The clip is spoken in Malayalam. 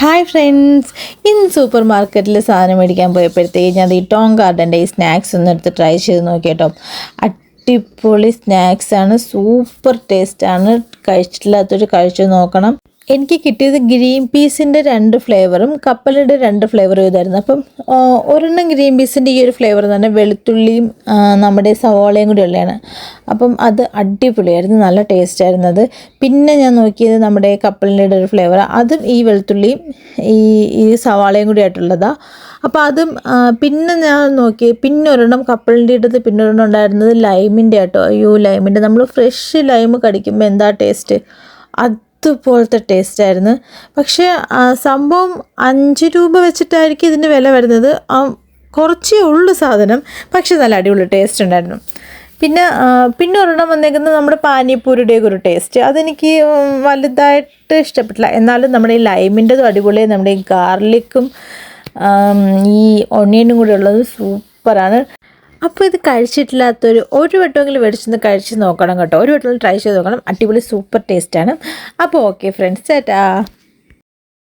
ഹായ് ഫ്രണ്ട്സ് ഇന്ന് സൂപ്പർ മാർക്കറ്റിൽ സാധനം മേടിക്കാൻ പോയപ്പോഴത്തേക്ക് ഞാൻ ഈ ടോങ് ഗാർഡന്റെ ഈ സ്നാക്സ് ഒന്ന് എടുത്ത് ട്രൈ ചെയ്ത് നോക്കിയിട്ടോ. അടിപൊളി സ്നാക്സാണ് സൂപ്പർ ടേസ്റ്റാണ് കഴിച്ചിട്ടില്ലാത്തൊരു കഴിച്ചു നോക്കണം. എനിക്ക് കിട്ടിയത് ഗ്രീൻ പീസിന്റെ രണ്ട് ഫ്ലേവറും കപ്പലിന്റെ രണ്ട് ഫ്ലേവറും ഇതായിരുന്നു. അപ്പം ഒരെണ്ണം ഗ്രീൻ പീസിന്റെ ഈ ഒരു ഫ്ലേവർ തന്നെ വെളുത്തുള്ളിയും നമ്മുടെ സവോളയും കൂടി ഉള്ളതാണ്. അപ്പം അത് അടിപൊളിയായിരുന്നു നല്ല ടേസ്റ്റ് ആയിരുന്നത് അത്. പിന്നെ ഞാൻ നോക്കിയത് നമ്മുടെ കപ്പലിന്റെ ഒരു ഫ്ലേവർ അതും ഈ വെളുത്തുള്ളിയും ഈ ഈ സവാളയും കൂടി ആയിട്ടുള്ളതാണ് അപ്പോൾ അതും പിന്നെ ഞാൻ നോക്കി പിന്നെ ഒരെണ്ണം കപ്പലിന്റെ ഇടത്ത് പിന്നെ ഒരെണ്ണം ഉണ്ടായിരുന്നത് ലൈമിന്റെ ആട്ടോ. അയ്യോ ലൈമിന്റെ നമ്മൾ ഫ്രഷ് ലൈം കടിക്കുമ്പോൾ എന്താ ടേസ്റ്റ് അതുപോലത്തെ ടേസ്റ്റ് ആയിരുന്നു പക്ഷേ സംഭവം അഞ്ച് രൂപ വെച്ചിട്ടായിരിക്കും ഇതിന്റെ വില വരുന്നത്. കുറച്ചേ ഉള്ളു സാധനം പക്ഷേ നല്ല അടിപൊളി ടേസ്റ്റ് ഉണ്ടായിരുന്നു. പിന്നെ പിന്നെ ഒരെണ്ണം വന്നേക്കുന്നത് നമ്മുടെ പാനിപ്പൂരിയുടെയൊക്കെ ഒരു ടേസ്റ്റ് അതെനിക്ക് വലുതായിട്ട് ഇഷ്ടപ്പെട്ടില്ല. എന്നാലും നമ്മുടെ ഈ ലൈമിന്റെതും അടിപൊളി നമ്മുടെ ഈ ഗാർലിക്കും ഈ ഒണിയനും കൂടെ ഉള്ളത് സൂപ്പറാണ്. അപ്പോൾ ഇത് കഴിച്ചിട്ടില്ലാത്തൊരു ഒരു വട്ടമെങ്കിലും മേടിച്ചൊന്ന് കഴിച്ച് നോക്കണം കേട്ടോ. ഒരു വട്ടം ട്രൈ ചെയ്ത് നോക്കണം. അടിപൊളി സൂപ്പർ ടേസ്റ്റാണ് അപ്പോൾ ഓക്കെ ഫ്രണ്ട്സ് ചേട്ടാ.